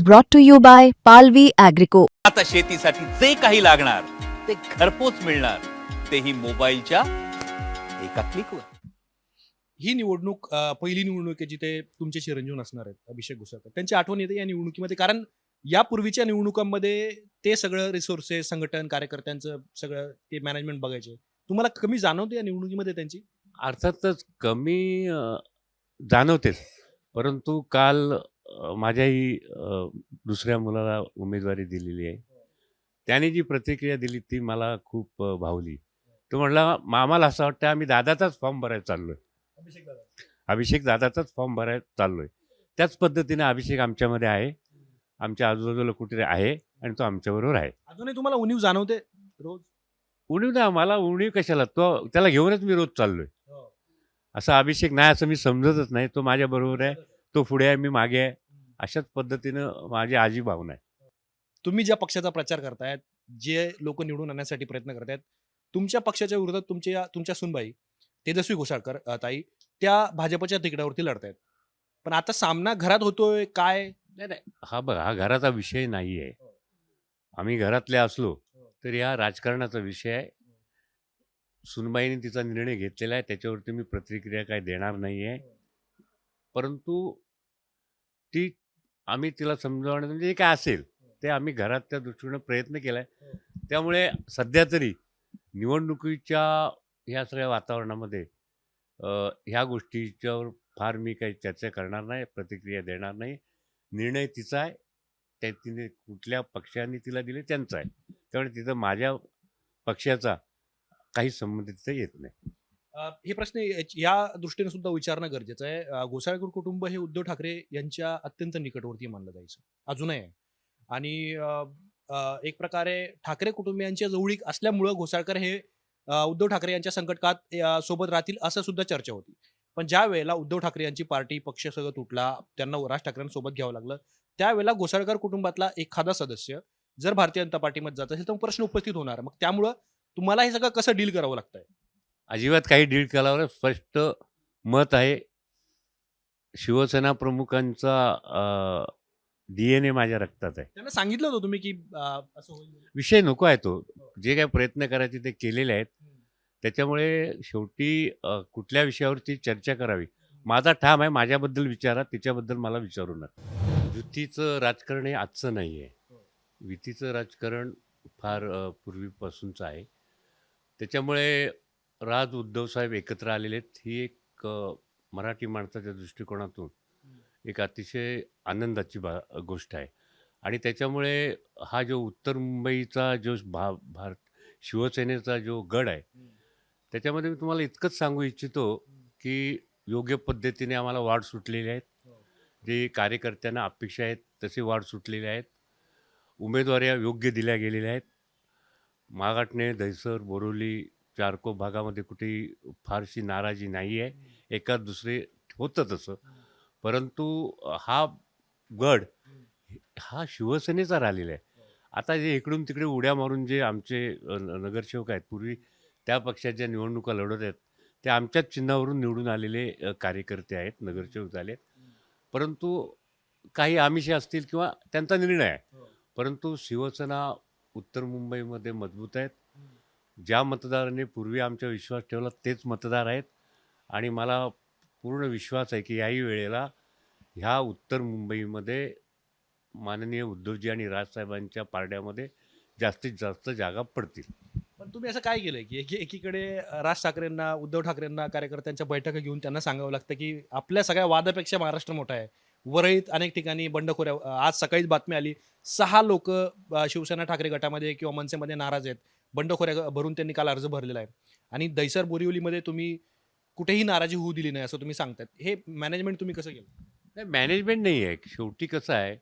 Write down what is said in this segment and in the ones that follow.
brought to you by Palvi Agrico. आता शेतीसाठी जे काही लागणार ते घरपोच मिळणार. तेही मोबाईलच्या एका क्लिकवर. ही निवडणूक अं, पहिली निवडणूक आहे जिथे तुमचे चिरंजीव नसणार आहेत अभिषेक घुसळकर त्यांची आठवण येते या निवडणुकीमध्ये कारण यापूर्वीच्या निवडणुकांमध्ये ते सगळं रिसोर्सेस संघटन कार्यकर्त्यांचं सगळं ते मॅनेजमेंट बघायचे. तुम्हाला कमी जाणवते या निवडणुकीमध्ये त्यांची? अर्थातच कमी अ, जाणवतेच. परंतु काल माझ्याही दुसऱ्या मुलाला उमेदवारी दिलेली आहे. त्याने जी प्रतिक्रिया दिली ती मला खूप भावली. तो म्हणला मामाला असं वाटतं आम्ही दादाचाच फॉर्म भरायला चाललोय. अभिषेक दादा. अभिषेक दादाचाच फॉर्म भरायला चाललोय. त्याच पद्धतीने अभिषेक आमच्यामध्ये आहे. आमच्या आजूबाजूला कुठे आहे आणि तो आमच्याबरोबर आहे. अजूनही तुम्हाला उणीव जाणवते रोज? उणीव ना मला उणीव कशाला? तो त्याला घेऊनच मी रोज चाललोय. असा अभिषेक नाही असं मी समजतच नाही. तो माझ्याबरोबर आहे. तो पुढे आहे मी मागे आहे. अशाच पद्धतीनं माझी आजी भावना आहे. तुम्ही ज्या पक्षाचा प्रचार करतायत जे लोक निवडून आणण्यासाठी प्रयत्न करतायत तुमच्या पक्षाच्या विरोधात तुमच्या तुमच्या सुनबाई तेजस्वी घोसाळकर अ, ताई त्या भाजपच्या तिकिटावरती लढतायत. पण आता सामना घरात होतोय काय? नाही नाही. हा बघा हा घराचा विषय नाही आहे. आम्ही घरातले असलो तर हा राजकारणाचा विषय आहे. सुनबाईने तिचा निर्णय घेतलेला आहे त्याच्यावरती मी प्रतिक्रिया काय देणार नाही आहे परंतु ती आम्ही तिला समजावण्याचं म्हणजे जे काय असेल ते आम्ही घरात त्या दृष्टीनं प्रयत्न केला आहे त्यामुळे सध्या तरी निवडणुकीच्या ह्या सगळ्या वातावरणामध्ये ह्या गोष्टीच्यावर फार मी काही चर्चा करणार नाही प्रतिक्रिया देणार नाही. निर्णय तिचा आहे. त्या तिने कुठल्या पक्षाने तिला दिले त्यांचा आहे. त्यामुळे तिथं माझ्या पक्षाचा काही संबंध तिथं येत नाही. हे प्रश्न या दृष्टीने सुद्धा विचारणं गरजेचं आहे. घोसाळकर कुटुंब हे उद्धव ठाकरे यांच्या अत्यंत निकटवर्ती मानलं जायचं. अजूनही आहे. आणि एक प्रकारे ठाकरे कुटुंबियांच्या जवळीक असल्यामुळं घोसाळकर हे उद्धव ठाकरे यांच्या संकटकात सोबत राहतील असं सुद्धा चर्चा होती. पण ज्या वेळेला उद्धव ठाकरे यांची पार्टी पक्ष सगळं तुटला त्यांना राज ठाकरेंसोबत घ्यावं लागलं त्यावेळेला घोसाळकर कुटुंबातला एखादा सदस्य जर भारतीय जनता पार्टीमध्ये जात असेल तर मग प्रश्न उपस्थित होणार. मग त्यामुळं तुम्हाला हे सगळं कसं डील करावं लागतंय? अजिबात काही डील केल्यावर स्पष्ट मत आहे. शिवसेना प्रमुखांचा डी एन ए माझ्या रक्तात आहे. त्यांना सांगितलं होतं तुम्ही की अ, असं होईल. म्हणून? विषय नको आहे तो. जे काही प्रयत्न करायचे ते केलेले आहेत. त्याच्यामुळे शेवटी अ, कुठल्या विषयावरती चर्चा करावी? माझा ठाम आहे. माझ्याबद्दल विचारा. तिच्याबद्दल मला विचारू नका. युतीचं राजकारण हे आजचं नाही आहे. युतीचं राजकारण फार अ, पूर्वीपासूनचं आहे. त्याच्यामुळे राज उद्धवसाहेब एकत्र आलेले आहेत ही एक मराठी माणसाच्या दृष्टिकोनातून एक अतिशय आनंदाची बा गोष्ट आहे. आणि त्याच्यामुळे हा जो उत्तर मुंबईचा जो भा भारत शिवसेनेचा जो गड आहे त्याच्यामध्ये मी तुम्हाला इतकंच सांगू इच्छितो की योग्य पद्धतीने आम्हाला वाढ सुटलेली आहेत. जे कार्यकर्त्यांना अपेक्षा आहेत तसे वाढ सुटलेले आहेत. उमेदवाऱ्या योग्य दिल्या गेलेल्या आहेत. मागाटणे दहिसर बोरोली चारको भागामध्ये कुठेही फारशी नाराजी नाही आहे. एकाच दुसरे होतं तसं. परंतु हा गड हा शिवसेनेचा राहिलेला आहे. आता जे इकडून तिकडे उड्या मारून जे आमचे नगरसेवक आहेत पूर्वी त्या पक्षाच्या निवडणुका लढवत आहेत ते आमच्याच चिन्हावरून निवडून आलेले कार्यकर्ते आहेत नगरसेवक झाले परंतु काही आमिषे असतील किंवा त्यांचा निर्णय आहे. परंतु शिवसेना उत्तर मुंबईमध्ये मजबूत आहेत. ज्या मतदारांनी पूर्वी आमचा विश्वास ठेवला तेच मतदार आहेत. आणि मला पूर्ण विश्वास आहे की याही वेळेला ह्या उत्तर मुंबईमध्ये माननीय उद्धवजी आणि राजसाहेबांच्या पारड्यामध्ये जास्तीत जास्त जागा पडतील. पण तुम्ही असं काय केलं की एकी एकीकडे राज ठाकरेंना उद्धव ठाकरेंना कार्यकर्त्यांच्या बैठका घेऊन त्यांना सांगावं लागतं की आपल्या सगळ्या वादापेक्षा महाराष्ट्र मोठा आहे. वरळीत अनेक ठिकाणी बंडखोऱ्या आज सकाळीच बातमी आली सहा लोक शिवसेना ठाकरे गटामध्ये किंवा मनसेमध्ये नाराज आहेत. बंडखोऱ्या भरून त्यांनी काल अर्ज भरलेला आहे. आणि दैसर बोरिवलीमध्ये तुम्ही कुठेही नाराजी होऊ दिली नाही असं तुम्ही सांगतात हे मॅनेजमेंट तुम्ही कसं केलं? नाही मॅनेजमेंट नाही आहे. शेवटी कसं आहे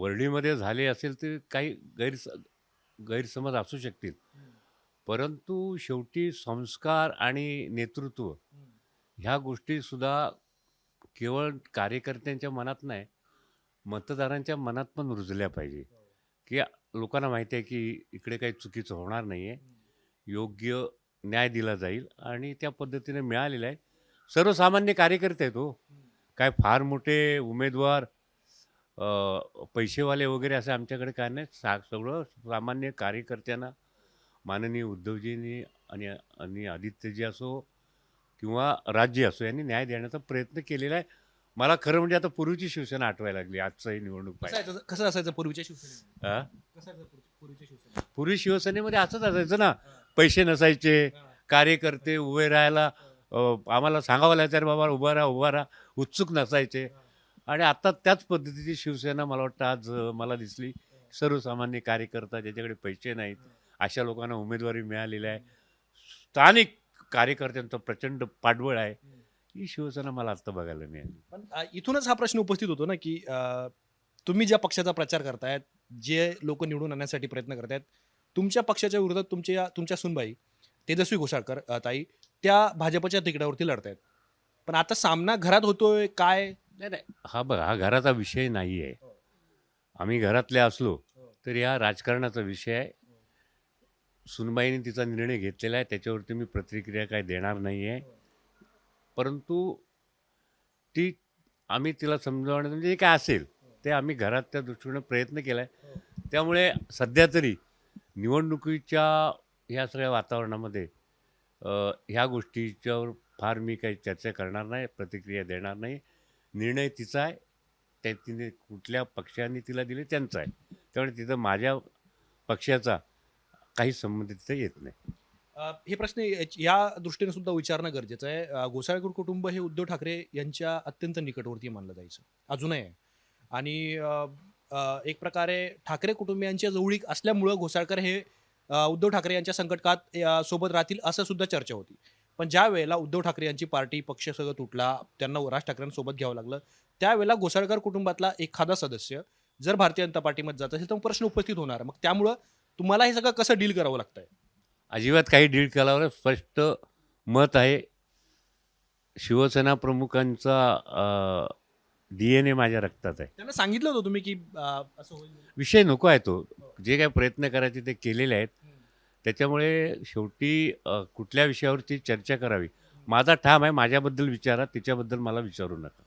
वर्डीमध्ये झाले असेल तर काही गैरस गैरसमज असू शकतील. परंतु शेवटी संस्कार आणि नेतृत्व ह्या गोष्टीसुद्धा केवळ कार्यकर्त्यांच्या मनात नाही मतदारांच्या मनात पण रुजल्या पाहिजे. की लोकांना माहिती आहे की इकडे काही चुकीचं होणार नाही आहे योग्य न्याय दिला जाईल आणि त्या पद्धतीने मिळालेलं आहे सर्वसामान्य कार्यकर्ते आहेत हो. काय फार मोठे उमेदवार अ, पैसेवाले वगैरे असं आमच्याकडे काय नाही. सा सगळं सामान्य कार्यकर्त्यांना माननीय उद्धवजींनी आणि आणि आदित्यजी असो किंवा राज्य असो यांनी न्याय देण्याचा प्रयत्न केलेला आहे. मला खरं म्हणजे आता पूर्वीची शिवसेना आठवायला लागली आजचाही निवडणूक पाहिजे. कसं असायचं पूर्वीच्या शिवसेनेमध्ये? हा? कसं असायचं पूर्वी- पूर्वीच्या शिवसेनेत? पूर्वी शिवसेनेमध्ये असंच असायचं ना. पैसे नसायचे कार्यकर्ते उभे राहायला अ, आम्हाला सांगावं लागायचं अरे बाबा उभा राहा उभा राहा. उत्सुक नसायचे. आणि आता त्याच पद्धतीची शिवसेना मला वाटतं आज अ, मला दिसली. सर्वसामान्य कार्यकर्ता ज्याच्याकडे पैसे नाहीत अशा लोकांना उमेदवारी मिळालेली आहे. स्थानिक कार्यकर्त्यांचं प्रचंड पाठबळ आहे. ही शिवसेना मला आत्ता बघायला मिळाली. पण अ, इथूनच हा प्रश्न उपस्थित होतो ना की अ, तुम्ही ज्या पक्षाचा प्रचार करतायत जे लोक निवडून आणण्यासाठी प्रयत्न करतायत तुमच्या पक्षाच्या विरोधात तुमच्या तुमच्या सुनबाई तेजस्वी घोसाळकर अ, ताई त्या भाजपच्या तिकिटावरती लढतायत. पण आता सामना घरात होतोय काय? नाही नाही. हा बघा हा घराचा विषय नाही आहे आम्ही घरातले असलो तरी हा राजकारणाचा विषय आहे. सुनबाईने तिचा निर्णय घेतलेला आहे त्याच्यावरती मी प्रतिक्रिया काय देणार नाही आहे परंतु ती आम्ही तिला समजावण्याचं म्हणजे जे काय असेल ते आम्ही घरात त्या दृष्टीने प्रयत्न केला आहे त्यामुळे सध्या तरी निवडणुकीच्या ह्या सगळ्या वातावरणामध्ये ह्या गोष्टीच्यावर फार मी काही चर्चा करणार नाही प्रतिक्रिया देणार नाही. निर्णय तिचा आहे. त्या तिने कुठल्या पक्षाने तिला दिले त्यांचा आहे. त्यामुळे तिथं माझ्या पक्षाचा काही संबंध तिथं येत नाही. हे प्रश्न या दृष्टीने सुद्धा विचारणं गरजेचं आहे. घोसाळकर कुटुंब हे उद्धव ठाकरे यांच्या अत्यंत निकटवर्ती मानलं जायचं अजूनही. आहे आणि एक प्रकारे ठाकरे कुटुंबियांच्या जवळीक असल्यामुळं घोसाळकर हे उद्धव ठाकरे यांच्या संकटकात सोबत राहतील असं सुद्धा चर्चा होती. पण ज्या वेळेला उद्धव ठाकरे यांची पार्टी पक्ष सगळं तुटला त्यांना राज ठाकरेंसोबत घ्यावं लागलं त्यावेळेला घोसाळकर कुटुंबातला एखादा सदस्य जर भारतीय जनता पार्टीमध्ये जात असेल तर प्रश्न उपस्थित होणार. मग त्यामुळं तुम्हाला हे सगळं कसं डील करावं लागतंय? अजिबात काही डील केल्यावर स्पष्ट मत आहे. शिवसेना प्रमुखांचा डी एन ए माझ्या रक्तात आहे. त्यांना सांगितलं होतं तुम्ही की अं, असं होईल विषय नको आहे तो. जे काही प्रयत्न करायचे ते केलेले आहेत. त्याच्यामुळे शेवटी अ, कुठल्या विषयावरती चर्चा करावी? माझा ठाम आहे. माझ्याबद्दल विचारा. तिच्याबद्दल मला विचारू नका.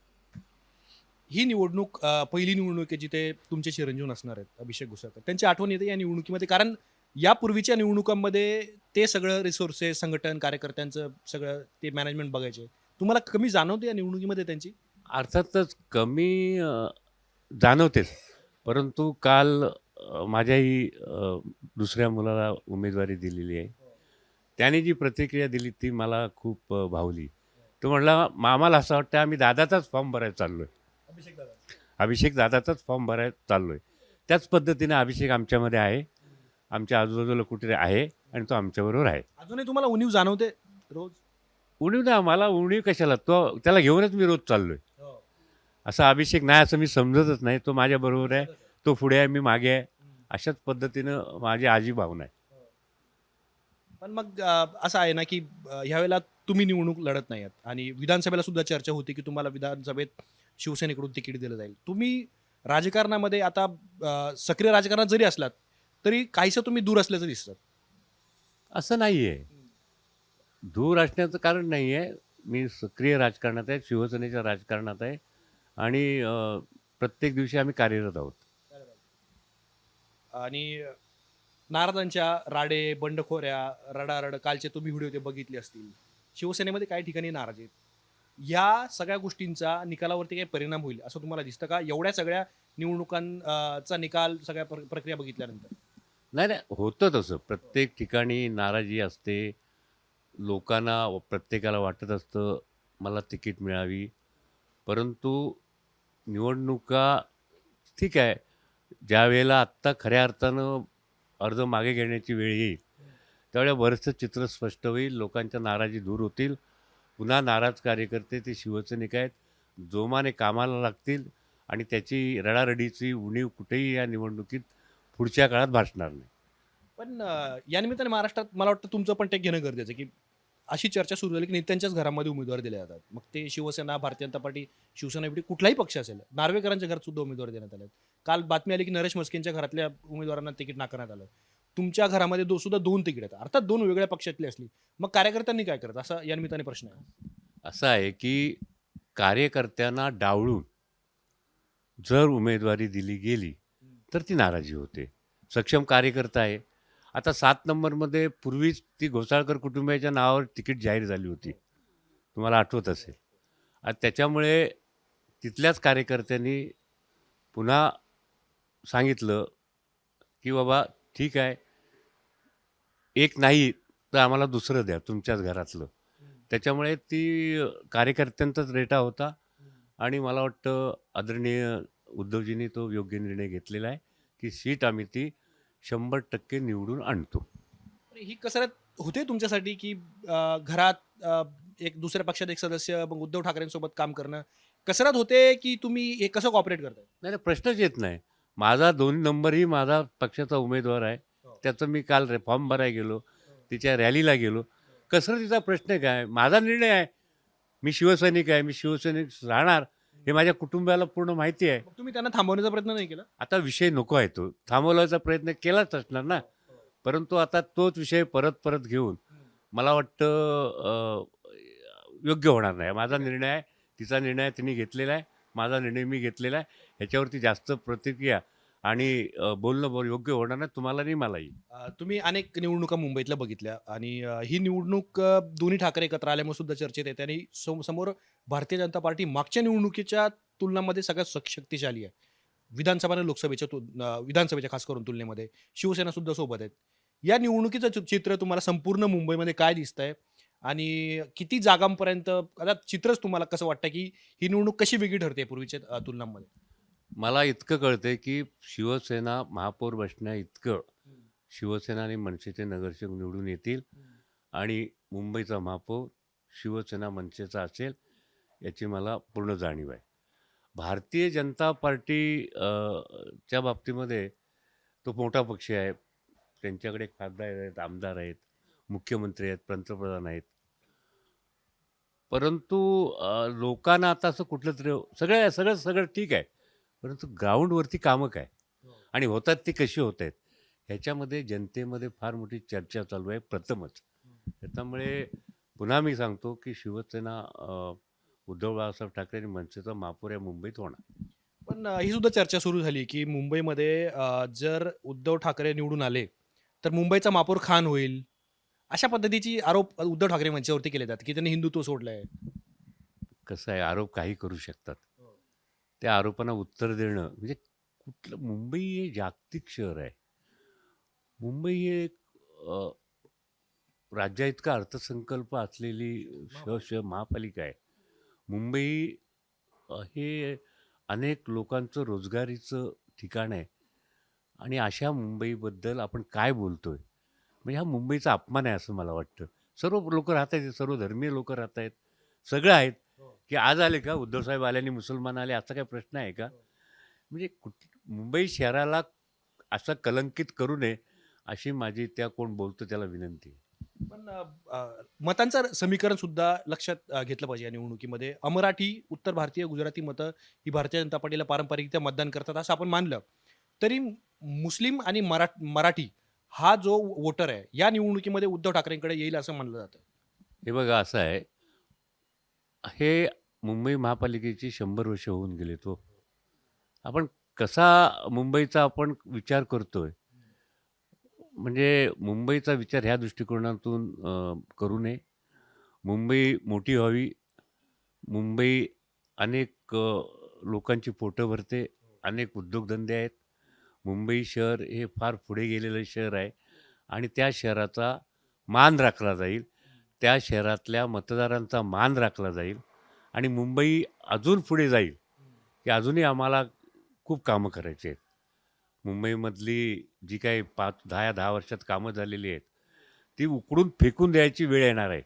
ही निवडणूक अं, पहिली निवडणूक आहे जिथे तुमचे चिरंजीव नसणार आहेत अभिषेक घुसळकर त्यांची आठवण येते या निवडणुकीमध्ये. कारण या पूर्वीच्या निवडणुकांमध्ये ते सगळं रिसोर्सेस संघटन कार्यकर्त्यांचं सगळं ते मॅनेजमेंट बघायचे. तुम्हाला कमी जाणवते या निवडणुकीमध्ये त्यांची? अर्थातच कमी जाणवतेच. परंतु काल माझ्याही दुसऱ्या मुलाला उमेदवारी दिलेली आहे. त्याने जी प्रतिक्रिया दिली ती मला खूप भावली. तो म्हणला मामाला असं वाटतं आम्ही दादाचाच फॉर्म भरायला चाललो आहे अभिषेक दादा अभिषेक दादाचाच फॉर्म भरायला चाललो आहे त्याच पद्धतीने अभिषेक आमच्यामध्ये आहे. आमच्या आजूबाजूला कुठे आहे आणि तो आमच्याबरोबर आहे. अजूनही तुम्हाला उणीव जाणवते रोज? उणीव ना मला उणीव कशाला? तो त्याला घेऊनच मी रोज चाललो आहे असा अभिषेक नाही असं मी समजतच नाही. तो माझ्याबरोबर आहे तो पुढे आहे मी मागे आहे. अशाच पद्धतीनं माझी आजी भावना आहे. पण मग असं आहे ना की ह्यावेळेला तुम्ही निवडणूक लढत नाही आहात आणि विधानसभेला सुद्धा चर्चा होती की तुम्हाला विधानसभेत शिवसेनेकडून तिकीट दिलं जाईल. तुम्ही राजकारणामध्ये आता सक्रिय राजकारणात जरी असलात तरी काहीसं तुम्ही दूर असल्याचं दिसतं. असं नाही आहे दूर असण्याचं कारण नाही आहे मी सक्रिय राजकारणात आहे शिवसेनेच्या राजकारणात आहे आणि प्रत्येक दिवशी आम्ही कार्यरत आहोत. आणि नारदांच्या राडे बंडखोऱ्या रडारड कालचे तुम्ही व्हिडिओ ते बघितले असतील. शिवसेनेमध्ये काही ठिकाणी नाराज आहेत. या सगळ्या गोष्टींचा निकालावरती काही परिणाम होईल असं तुम्हाला दिसतं का? एवढ्या सगळ्या निवडणुकांचा निकाल सगळ्या प्र- प्रक्रिया बघितल्यानंतर. नाही नाही होतं तसं. प्रत्येक ठिकाणी नाराजी असते. लोकांना प्रत्येकाला वाटत असतं मला तिकीट मिळावी. परंतु निवडणुका ठीक आहे ज्या वेळेला आत्ता खऱ्या अर्थानं अर्ज मागे घेण्याची वेळ येईल त्यावेळेला बरंचसं चित्र स्पष्ट होईल लोकांच्या नाराजी दूर होतील. पुन्हा नाराज कार्यकर्ते ते शिवसैनिक आहेत जोमाने कामाला लागतील आणि त्याची रडारडीची उणीव कुठेही या निवडणुकीत पुढच्या काळात भासणार नाही. पण अं, या निमित्ताने महाराष्ट्रात मला वाटतं तुमचं पण ते घेणं गरजेचं आहे की अशी चर्चा सुरू झाली की नेत्यांच्याच घरामध्ये उमेदवार दिले जातात. मग ते शिवसेना भारतीय जनता पार्टी शिवसेना एवढी कुठलाही पक्ष असेल नार्वेकरांच्या घरात सुद्धा उमेदवार देण्यात आले काल बातमी आली की नरेश मस्केंच्या घरातल्या उमेदवारांना तिकीट नाकारण्यात आलं. तुमच्या घरामध्ये दो सुद्धा दोन तिकीट आहेत. अर्थात दोन वेगळ्या पक्षातली असली मग कार्यकर्त्यांनी काय करत? असा या निमित्ताने प्रश्न आहे. असं आहे की कार्यकर्त्यांना डावळून जर उमेदवारी दिली गेली तर ती नाराजी होते. सक्षम कार्यकर्ता आहे. आता सात नंबरमध्ये पूर्वीच ती घोसाळकर कुटुंबियाच्या नावावर तिकीट जाहीर झाली होती. तुम्हाला आठवत असेल. आणि त्याच्यामुळे तिथल्याच कार्यकर्त्यांनी पुन्हा सांगितलं की बाबा ठीक आहे. एक नाही तर आम्हाला दुसरं द्या तुमच्याच घरातलं. त्याच्यामुळे ती कार्यकर्त्यांचाच रेटा होता. आणि मला वाटतं आदरणीय उद्धवजींनी तो योग्य निर्णय घेतलेला आहे की सीट आम्ही ती शंभर टक्के निवडून आणतो. ही कसरत होते तुमच्यासाठी की अ, घरात अ, एक दुसऱ्या पक्षात एक सदस्य मग उद्धव ठाकरेंसोबत काम करणं कसरत होते की तुम्ही हे कसं कॉपरेट करताय? नाही नाही, प्रश्नच येत नाही. माझा दोन नंबरही माझा पक्षाचा उमेदवार आहे. हो. त्याचं मी काल रे फॉर्म भरायला गेलो तिच्या रॅलीला गेलो. कसरतीचा प्रश्न काय? माझा निर्णय आहे. मी शिवसैनिक आहे मी शिवसैनिक राहणार. हे माझ्या कुटुंबाला पूर्ण माहिती आहे. मग तुम्ही त्यांना थांबवण्याचा प्रयत्न नाही केला? आता विषय नको आहे तो. थांबवण्याचा प्रयत्न केलाच असणार ना. परंतु आता तोच विषय परत परत घेऊन मला वाटतं अं, योग्य होणार नाही. माझा निर्णय आहे. तिचा निर्णय तिने घेतलेला आहे. माझा निर्णय मी घेतलेला आहे. ह्याच्यावरती जास्त प्रतिक्रिया आणि अं, बोलणं बोल योग्य होणार नाही तुम्हाला नाही मलाही. अ, तुम्ही अनेक निवडणुका मुंबईतल्या बघितल्या आणि अ, ही निवडणूक अ, दोन्ही ठाकरे एकत्र आल्यामुळे सुद्धा चर्चेत येते आणि सम- समोर भारतीय जनता पार्टी मागच्या निवडणुकीच्या तुलनामध्ये सगळ्यात शक- शक्तिशाली आहे. विधानसभा आणि लोकसभेच्या तुल- अ, विधानसभेच्या खास करून तुलनेमध्ये. शिवसेना सुद्धा सोबत आहेत. या निवडणुकीचं चि- चित्र तुम्हाला संपूर्ण मुंबईमध्ये काय दिसतंय? आणि किती जागांपर्यंत आता चित्रच तुम्हाला कसं वाटतं की ही निवडणूक कशी वेगळी ठरते पूर्वीच्या अ, तुलनांमध्ये? मला इतकं कळतंय की शिवसेना महापौर बसण्या इतकं शिवसेना आणि मनसेचे नगरसेवक निवडून येतील आणि मुंबईचा महापौर शिवसेना मनसेचा असेल याची मला पूर्ण जाणीव आहे. भारतीय जनता पार्टी च्या बाबतीमध्ये तो मोठा पक्ष आहे. त्यांच्याकडे खासदार आहेत आमदार आहेत मुख्यमंत्री आहेत पंतप्रधान आहेत. परंतु लोकांना आता असं कुठलं तरी सगळं सगळं सगळं ठीक आहे. परंतु ग्राउंडवरती कामं काय? आणि होतात ती कशी होत आहेत ह्याच्यामध्ये जनतेमध्ये फार मोठी चर्चा चालू आहे प्रथमच. त्याच्यामुळे पुन्हा मी सांगतो की शिवसेना उद्धव बाळासाहेब ठाकरे आणि मनसेचा महापौर या मुंबईत होणार. पण ही सुद्धा चर्चा सुरू झाली की मुंबईमध्ये जर उद्धव ठाकरे निवडून आले तर मुंबईचा महापौर खान होईल. अशा पद्धतीची आरोप उद्धव ठाकरे मंचावरती केले जातात की त्यांनी हिंदुत्व सोडलंय. कसं आहे आरोप काही करू शकतात. त्या आरोपांना उत्तर देणं म्हणजे कुठलं मुंबई हे जागतिक शहर आहे. मुंबई हे एक अ, राज्याइतका अर्थसंकल्प असलेली श श महापालिका आहे. मुंबई अ, हे अनेक लोकांचं रोजगारीचं ठिकाण आहे. आणि अशा मुंबईबद्दल आपण काय बोलतोय? म्हणजे हा मुंबईचा अपमान आहे असं मला वाटतं. सर्व लोक राहत आहेत सर्व धर्मीय लोक राहत आहेत सगळं आहेत. की आज आले का? उद्धवसाहेब आले आणि मुसलमान आले असा काय प्रश्न आहे का? म्हणजे कुठ मुंबई शहराला असं कलंकित करू नये अशी माझी त्या कोण बोलतो त्याला विनंती आहे. पण मतांचं समीकरण सुद्धा लक्षात घेतलं पाहिजे या निवडणुकीमध्ये. अमराठी उत्तर भारतीय गुजराती मतं ही भारतीय जनता पार्टीला पारंपरिकरित्या मतदान करतात असं आपण मानलं. तरी मुस्लिम आणि मरा मराठी हा जो वोटर आहे या निवडणुकीमध्ये उद्धव ठाकरेंकडे येईल असं मानलं जातं. हे बघा असं आहे. हे मुंबई महापालिकेची शंभर वर्ष होऊन गेले तो हो. आपण कसा मुंबईचा आपण विचार करतोय म्हणजे मुंबईचा विचार ह्या दृष्टिकोनातून अ, करू नये. मुंबई मोठी व्हावी. मुंबई अनेक अ, लोकांची पोटं भरते. अनेक उद्योगधंदे आहेत. मुंबई शहर हे फार पुढे गेलेलं शहर आहे आणि त्या शहराचा मान राखला जाईल. त्या शहरातल्या मतदारांचा मान राखला जाईल आणि मुंबई अजून पुढे जाईल की अजूनही आम्हाला खूप कामं करायची आहेत. मुंबईमधली जी काही पाच दहा या दहा वर्षात कामं झालेली आहेत ती उकडून फेकून द्यायची वेळ येणार आहे.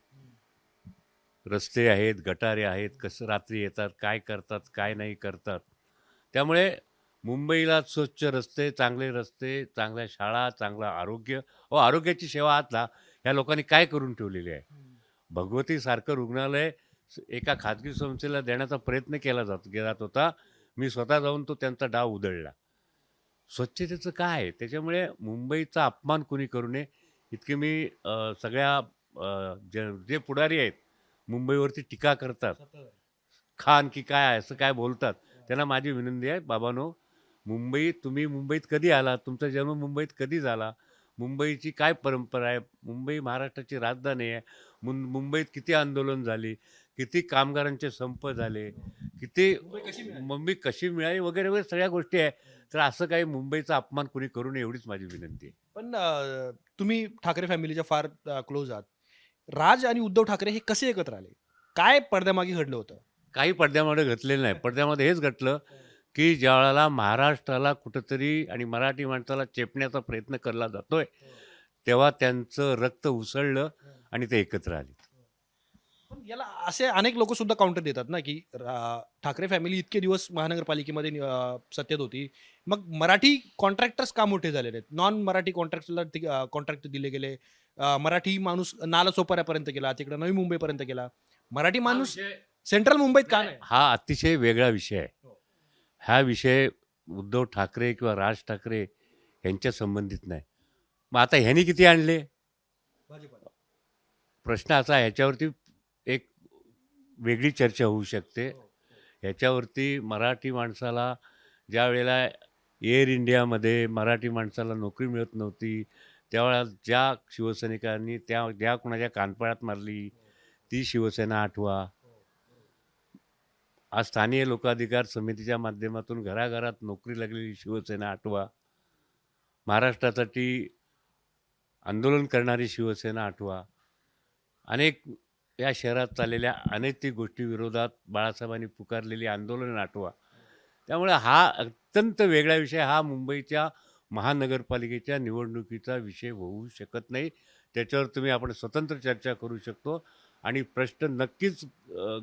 रस्ते आहेत गटारे आहेत कसं रात्री येतात काय करतात काय नाही करतात. त्यामुळे मुंबईला स्वच्छ रस्ते चांगले रस्ते चांगल्या शाळा चांगलं आरोग्य व आरोग्याची सेवा आता ह्या लोकांनी काय करून ठेवलेली आहे? भगवतीसारखं रुग्णालय एका खाजगी संस्थेला देण्याचा प्रयत्न केला जात जात होता. मी स्वतः जाऊन तो त्यांचा डाव उधळला. स्वच्छतेचं काय? आहे त्याच्यामुळे मुंबईचा अपमान कोणी करू नये? इतके मी सगळ्या जे जे पुढारी आहेत मुंबईवरती टीका करतात. खान की काय असं काय बोलतात? त्यांना माझी विनंती आहे बाबानो मुंबई तुम्ही मुंबईत कधी आला तुमचा जन्म मुंबईत कधी झाला? मुंबईची काय परंपरा आहे? मुंबई महाराष्ट्राची राजधानी आहे. मुं मुंबईत किती आंदोलन झाली? किती कामगारांचे संप झाले? किती मुंबई कशी मिळाली? वगैरे वगैरे सगळ्या गोष्टी आहे. तर असं काही मुंबईचा अपमान कुणी करू नये एवढीच माझी विनंती आहे. पण तुम्ही ठाकरे फॅमिलीच्या फार क्लोज आहात. राज आणि उद्धव ठाकरे हे कसे एकत्र आले? काय पडद्यामागे घडलं होतं? काही पडद्यामध्ये घटलेलं नाही. पडद्यामध्ये हेच घटलं. की ज्या वेळेला महाराष्ट्राला कुठंतरी आणि मराठी माणसाला चेपण्याचा प्रयत्न केला जातोय तेव्हा त्यांचं रक्त उसळलं आणि ते एकत्र आले. पण याला असे अनेक लोक सुद्धा काउंटर देतात ना की ठाकरे फॅमिली इतके दिवस महानगरपालिकेमध्ये सत्तेत होती. मग मराठी कॉन्ट्रॅक्टर्स का मोठे झालेले आहेत? नॉन मराठी कॉन्ट्रॅक्टरला कॉन्ट्रॅक्ट दिले गेले. मराठी माणूस नाला सोपाऱ्यापर्यंत गेला तिकडे नवी मुंबईपर्यंत गेला. मराठी माणूस सेंट्रल मुंबईत का नाही हा अतिशय वेगळा विषय आहे. हा विषय उद्धव ठाकरे किंवा राज ठाकरे यांच्या संबंधित नाही. मग आता ह्यांनी किती आणले? प्रश्न असा ह्याच्यावरती एक वेगळी चर्चा होऊ शकते. ह्याच्यावरती मराठी माणसाला ज्या वेळेला एअर इंडियामध्ये मराठी माणसाला नोकरी मिळत नव्हती त्यावेळेला ज्या शिवसैनिकांनी त्या ज्या कोणाच्या कानपाळात मारली ती शिवसेना आठवा. आज स्थानीय लोकाधिकार समितीच्या माध्यमातून घराघरात नोकरी लागलेली शिवसेना आठवा. महाराष्ट्रासाठी आंदोलन करणारी शिवसेना आठवा. अनेक या शहरात चाललेल्या अनैतिक गोष्टीविरोधात बाळासाहेबांनी पुकारलेली आंदोलन आठवा. त्यामुळे हा अत्यंत वेगळा विषय हा मुंबईच्या महानगरपालिकेच्या निवडणुकीचा विषय होऊ शकत नाही. त्याच्यावर तुम्ही आपण स्वतंत्र चर्चा करू शकतो. आणि प्रश्न नक्कीच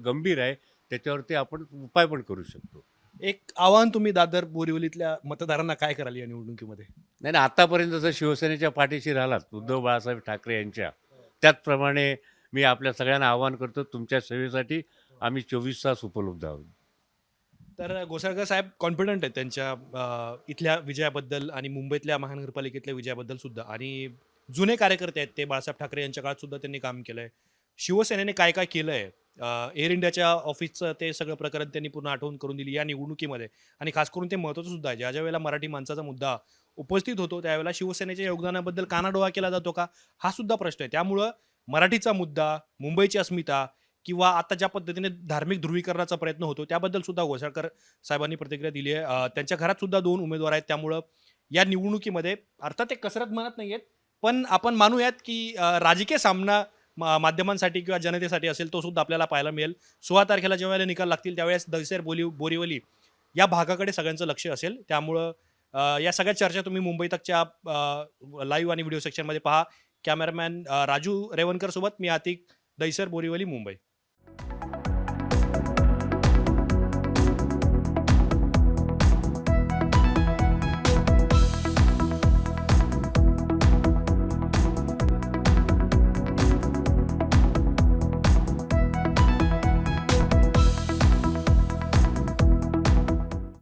गंभीर आहे. त्याच्यावरती आपण उपाय पण करू शकतो. एक आव्हान तुम्ही दादर बोरिवलीतल्या मतदारांना काय कराल या निवडणुकीमध्ये? नाही नाही आतापर्यंत जर शिवसेनेच्या पाठीशी राहिलात उद्धव बाळासाहेब ठाकरे यांच्या त्याचप्रमाणे मी आपल्या सगळ्यांना आवाहन करतो तुमच्या सेवेसाठी आम्ही चोवीस तास उपलब्ध आहोत. तर गोसाळकर साहेब कॉन्फिडंट आहेत त्यांच्या इथल्या विजयाबद्दल आणि मुंबईतल्या महानगरपालिकेतल्या विजयाबद्दल सुद्धा. आणि जुने कार्यकर्ते आहेत ते बाळासाहेब ठाकरे यांच्या काळात सुद्धा त्यांनी काम केलंय. शिवसेनेने काय काय केलंय? अं, एअर इंडियाच्या ऑफिसचं ते सगळं प्रकरण त्यांनी पूर्ण आठवण करून दिली या निवडणुकीमध्ये. आणि खास करून ते महत्त्वाचं सुद्धा आहे. ज्या ज्या वेळेला मराठी माणसाचा मुद्दा उपस्थित होतो त्यावेळेला शिवसेनेच्या योगदानाबद्दल कानाडोळा केला जातो का? हा सुद्धा प्रश्न आहे. त्यामुळं मराठीचा मुद्दा मुंबईची अस्मिता किंवा आता ज्या पद्धतीने धार्मिक ध्रुवीकरणाचा प्रयत्न होतो त्याबद्दल सुद्धा घोसाळकर साहेबांनी प्रतिक्रिया दिली आहे. त्यांच्या घरात सुद्धा दोन उमेदवार आहेत. त्यामुळं या निवडणुकीमध्ये अर्थात ते कसरत म्हणत नाही आहेत पण आपण मानूयात की राजकीय सामना माध्यमांसाठी किंवा जनतेसाठी असेल तो सुद्धा आपल्याला पाहायला मिळेल. सोळा तारखेला जेव्हा वेळेला निकाल लागतील त्यावेळेस दहिसर बोली बोरिवली या भागाकडे सगळ्यांचं लक्ष असेल. त्यामुळं या सगळ्या चर्चा तुम्ही मुंबई तकच्या लाईव्ह आणि व्हिडिओ सेक्शनमध्ये पहा. कॅमेरामॅन राजू रेवणकर सोबत मी आतिक दहिसर बोरिवली मुंबई.